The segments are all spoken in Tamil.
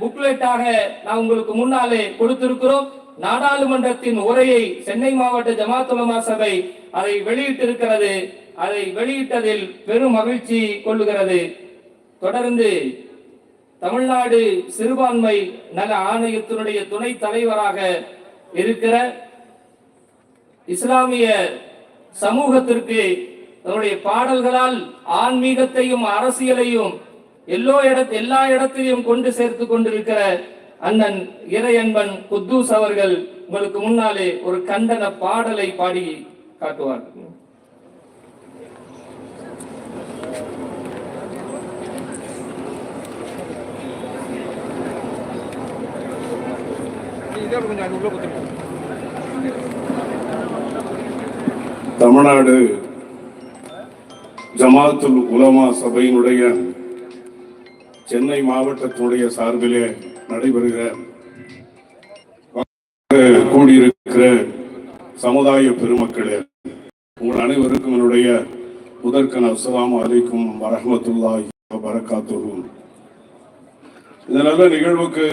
புக்லெட்டாக நான் உங்களுக்கு முன்னாலே கொடுத்திருக்கிறோம். நாடாளுமன்றத்தின் உரையை சென்னை மாவட்ட ஜமாத்துலமா சபை அதை வெளியிட்டிருக்கிறது. அதை வெளியிட்டதில் பெரும் மகிழ்ச்சி கொள்ளுகிறது. தொடர்ந்து தமிழ்நாடு சிறுபான்மை நல ஆணையத்தினுடைய துணை தலைவராக இருக்கிற இஸ்லாமிய சமூகத்திற்கு தன்னுடைய பாடல்களால் ஆன்மீகத்தையும் அரசியலையும் எல்லோ இடத் எல்லா இடத்திலையும் கொண்டு சேர்த்து கொண்டிருக்கிற அண்ணன் இறையன்பன் குத்தூஸ் அவர்கள் உங்களுக்கு முன்னாலே ஒரு கண்டன பாடலை பாடி காட்டுவார். தமிழ்நாடு ஜமாத்துல் உலமா சபையினுடைய சென்னை மாவட்டத்தினுடைய சார்பிலே நடைபெறுகிற கூடியிருக்கிற சமுதாய பெருமக்களே உங்கள் அனைவருக்கும் என்னுடைய முதற்கன் அஸ்லாம் அலைக்கும் வரஹ்மத்துல்லாஹி வரகாத்துகும் இந்த நல்ல நிகழ்வுக்கு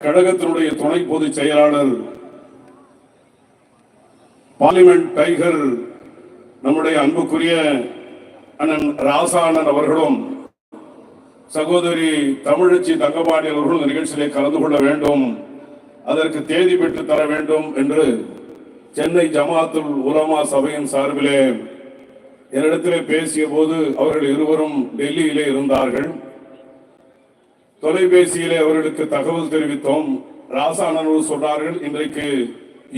கழகத்தினுடைய துணை பொதுச் செயலாளர் பார்லிமெண்ட் டைகர் நம்முடைய அன்புக்குரிய அண்ணன் ராசா அண்ணன் அவர்களும் சகோதரி தமிழச்சி தங்கபாண்டி அவர்கள் இந்த நிகழ்ச்சியிலே கலந்து கொள்ள வேண்டும் அதற்கு தேதி பெற்று தர வேண்டும் என்று சென்னை ஜமாத்துல் உலமா சபையின் சார்பிலே என்னிடத்திலே பேசிய போது அவர்கள் இருவரும் டெல்லியிலே இருந்தார்கள். தொலைபேசியிலே அவர்களுக்கு தகவல் தெரிவித்தோம். ராசா சொன்னார்கள் இன்றைக்கு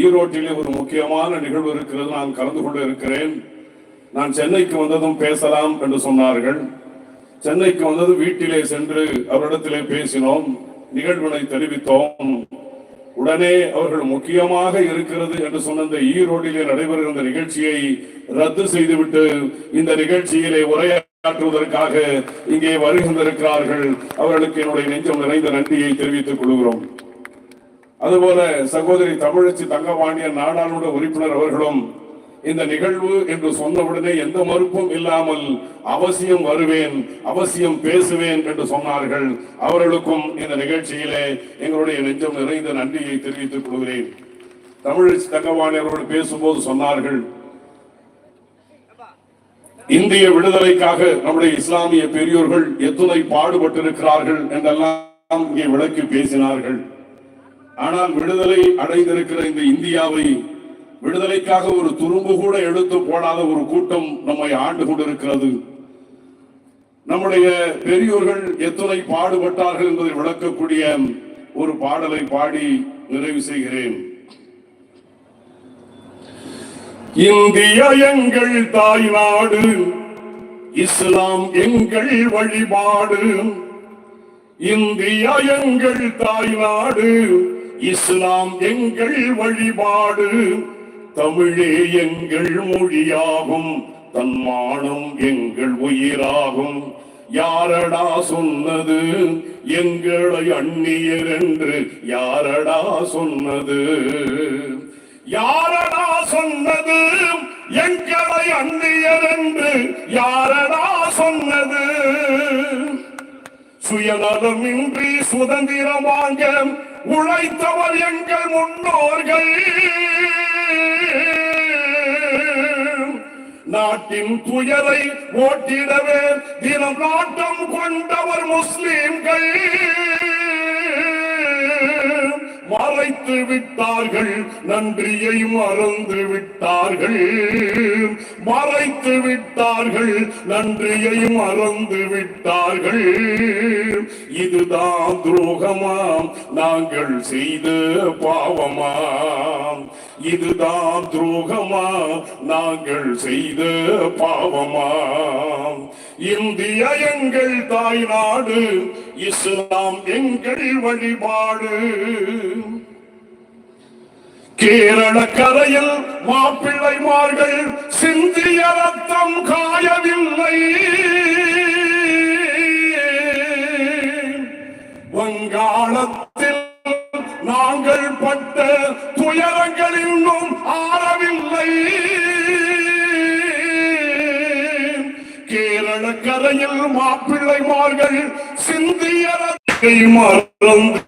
ஈரோட்டிலே ஒரு முக்கியமான நிகழ்வு இருக்கிறது நான் கலந்து கொள்ள இருக்கிறேன். நான் சென்னைக்கு வந்ததும் பேசலாம் என்று சொன்னார்கள். சென்னைக்கு வந்தது வீட்டிலே சென்று அவரிடத்திலே பேசினோம் நிகழ்வினை தெரிவித்தோம். உடனே அவர்கள் முக்கியமாக இருக்கிறது என்று சொன்ன இந்த ஈரோட்டிலே நடைபெறுகிற இந்த நிகழ்ச்சியை ரத்து செய்துவிட்டு இந்த நிகழ்ச்சியிலே உரையாற்றுவதற்காக இங்கே வருகின்றிருக்கிறார்கள். அவர்களுக்கு என்னுடைய நெஞ்சம் நிறைந்த நன்றியை தெரிவித்துக் கொள்கிறோம். அதுபோல சகோதரி தமிழச்சி தங்கபாண்டியன் நாடாளுமன்ற உறுப்பினர் அவர்களும் இந்த நிகழ்வு என்று சொன்னவுடனே எந்த மறுப்பும் இல்லாமல் அவசியம் வருவேன் அவசியம் பேசுவேன் என்று சொன்னார்கள். அவர்களுக்கும் இந்த நிகழ்ச்சியிலே எங்களுடைய நெஞ்சம் நிறைந்த நன்றியை தெரிவித்துக் கொள்கிறேன். தமிழ் தங்கபாணி அவர்கள் பேசும்போது சொன்னார்கள் இந்திய விடுதலைக்காக நம்முடைய இஸ்லாமிய பெரியோர்கள் எத்துணை பாடுபட்டிருக்கிறார்கள் என்றெல்லாம் இங்கே விளக்கி பேசினார்கள். ஆனால் விடுதலை அடைந்திருக்கிற இந்த இந்தியாவை விடுதலைக்காக ஒரு துரும்பு கூட எடுத்து போடாத ஒரு கூட்டம் நம்மை ஆண்டு கொண்டிருக்கிறது. நம்முடைய பெரியோர்கள் எத்தனை பாடுபட்டார்கள் என்பதை விளக்கக்கூடிய ஒரு பாடலை பாடி நிறைவு செய்கிறேன். இந்திய எங்கள் தாய் நாடு இஸ்லாம் எங்கள் வழிபாடு. இந்தியா எங்கள் தாய் நாடு இஸ்லாம் எங்கள் வழிபாடு. தமிழே எங்கள் மொழியாகும் தன்மானம் எங்கள் உயிராகும். யாரடா சொன்னது? எங்களை அந்நியர் என்று யாரடா சொன்னது? யாரடா சொன்னது? எங்களை அந்நியர் என்று யாரடா சொன்னது? சுயநலமின்றி சுதந்திரம் வாங்க உழைத்தவர் எங்கள் முன்னோர்கள். நாட்டின் துயரை ஓட்டிடவே தினம் நாட்டம் கொண்டவர் முஸ்லிம்கள். மறைத்து விட்டார்கள் நன்றியை மறந்து விட்டார்கள் மறைத்து விட்டார்கள் நன்றியை மறந்து விட்டார்கள். இதுதான் துரோகமாம் நாங்கள் செய்த பாவமாம். இதுதான் துரோகமா நாங்கள் செய்த பாவமாம். இந்திய எங்கள் தாய் நாடு இஸ்லாம் எங்கள் வழிபாடு. கேரள கரையில் மாப்பிள்ளைமார்கள் சிந்திய ரத்தம் காயவில்லை. வங்காளத்தில் நாங்கள் பட்ட துயரங்கள் இன்னும் ஆறவில்லை. கேரள கரையில் மாப்பிள்ளைமார்கள் சிந்திய ரத்தம் மறந்து